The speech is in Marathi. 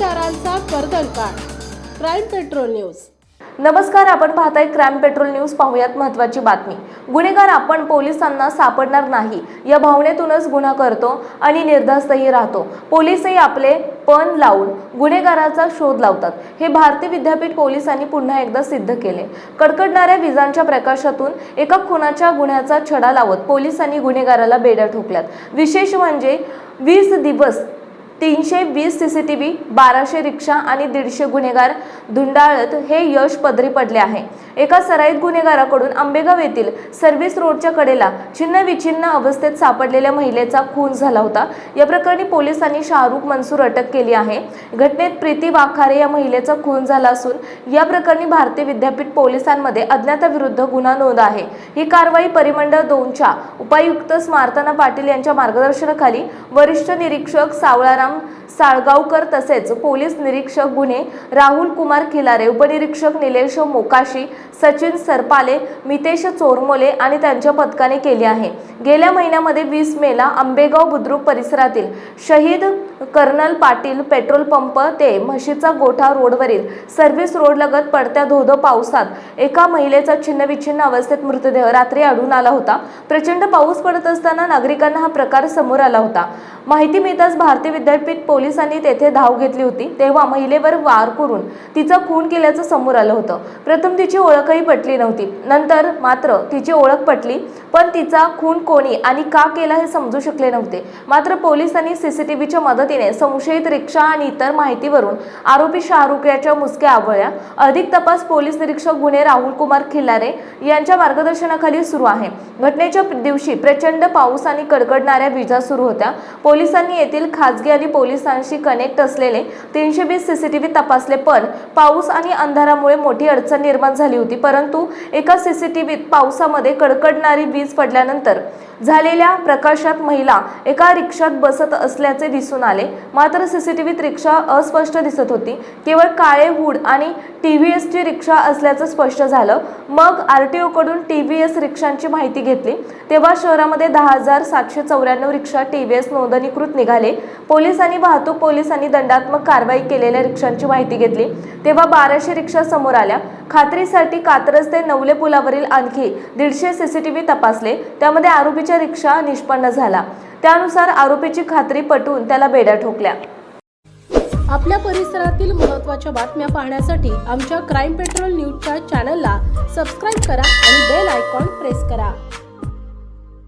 कर्दळकार क्राईम पेट्रोल न्यूज. नमस्कार आपण पाहताय क्राईम पेट्रोल न्यूज. पाहूयात महत्त्वाची बातमी. गुन्हेगार आपण पोलिसांना सापडणार नाही या भावनेतूनच गुन्हा करतो आणि निर्धास्तही राहतो. पोलीसही आपले पण लावून गुन्हेगाराचा शोध लावतात. हे भारतीय विद्यापीठ पोलिसांनी पुन्हा एकदा सिद्ध केले. कडकडणाऱ्या विजांच्या प्रकाशातून एका खुनाच्या गुन्ह्याचा छडा लावत पोलिसांनी गुन्हेगाराला बेड्या ठोकल्यात. विशेष म्हणजे वीस दिवस तीनशे वीस सी सी टी व्ही बाराशे रिक्षा आणि दीडशे गुन्हेगार धुंडाळत हे यश पदरी पडले आहे. एका सराईत गुन्हेगाराकडून आंबेगाव येथील सर्व्हिस रोडच्या कडेला छिन्नविछिन्न अवस्थेत सापडलेल्या महिलेचा खून झाला होता. या प्रकरणी पोलिसांनी शाहरुख मनसूर अटक केली आहे. घटनेत प्रीती वाखारे या महिलेचा खून झाला असून या प्रकरणी भारतीय विद्यापीठ पोलिसांमध्ये अज्ञाताविरुद्ध गुन्हा नोंद आहे. ही कारवाई परिमंडळ दोनच्या उपायुक्त स्मार्तना पाटील यांच्या मार्गदर्शनाखाली वरिष्ठ निरीक्षक सावळाराम साळगावकर तसेच पोलीस निरीक्षक गुन्हे राहुल कुमार खिलारे उपनिरीक्षक निलेश मोकाशी सचिन सरपाले मितेश चोरमोले आणि त्यांच्या पथकाने केली आहे. गेल्या महिन्यामध्ये वीस मेला आंबेगाव बुद्रुक परिसरातील शहीद कर्नल पाटील पेट्रोल पंप ते म्हशीचा गोठा रोडवरील सर्व्हिस रोडलगत पडत्या धोधो पावसात एका महिलेचा छिन्नविछिन्न अवस्थेत मृतदेह रात्री आढळून आला होता. प्रचंड पाऊस पडत असताना नागरिकांना हा प्रकार समोर आला होता. माहिती मिळताच भारतीय विद्यापीठ पोलिसांनी तेथे धाव घेतली होती. तेव्हा महिलेवर वार करून तिचा खून केल्याचं समोर आलं होतं. प्रथम तिची ओळखही पटली नव्हती. नंतर मात्र तिची ओळख पटली पण तिचा खून कोणी आणि का केला हे समजू शकले नव्हते. मात्र पोलिसांनी सीसीटीव्हीच्या मदतीने संशयित रिक्षा आणि इतर माहितीवरून आरोपी शाहरुख याच्या मुसक्या आवळल्या अधिक तपास पोलीस निरीक्षक गुन्हे राहुल कुमार खिल्लारे यांच्या मार्गदर्शनाखाली सुरू आहे. घटनेच्या दिवशी प्रचंड पाऊस आणि कडकडणाऱ्या विजा सुरू होत्या. पोलिसांनी येथील खाजगी आणि पोलिसांशी कनेक्ट असलेले तीनशे वीस सीसीटीव्ही तपासले पण पाऊस आणि अंधारामुळे मोठी अडचण निर्माण झाली होती. परंतु एका सीसीटीव्हीत पावसामध्ये कडकडणारी वीज पडल्यानंतर झालेल्या प्रकाशात महिला एका रिक्षात बसत असल्याचे दिसून आले. मात्र सीसीटीव्हीत रिक्षा अस्पष्ट दिसत होती. केवळ काळे हुड आणि टी व्ही एसची रिक्षा असल्याचं स्पष्ट झालं. मग आर टी ओकडून टी व्ही एस रिक्षांची माहिती घेतली. तेव्हा शहरामध्ये दहा हजार सातशे चौऱ्याण्णव रिक्षा टी व्ही एस नोंदणीकृत निघाले. पोलिसांनी वाहतूक पोलिसांनी दंडात्मक कारवाई केलेल्या रिक्षांची माहिती घेतली. तेव्हा बाराशे रिक्षा समोर आल्या. खात्रीसाठी कात्रज ते नवले पुलावरील आणखी दीडशे सीसीटीव्ही तपासले. त्यामध्ये आरोपीच्या रिक्षा निष्पन्न झाला. त्यानुसार आरोपीची खात्री पटवून त्याला बेड्या ठोकल्या. आपल्या परिसरातील महत्त्वाच्या बातम्या पाहण्यासाठी आमच्या क्राईम पेट्रोल न्यूजच्या चॅनलला सबस्क्राईब करा आणि बेल आयकॉन प्रेस करा.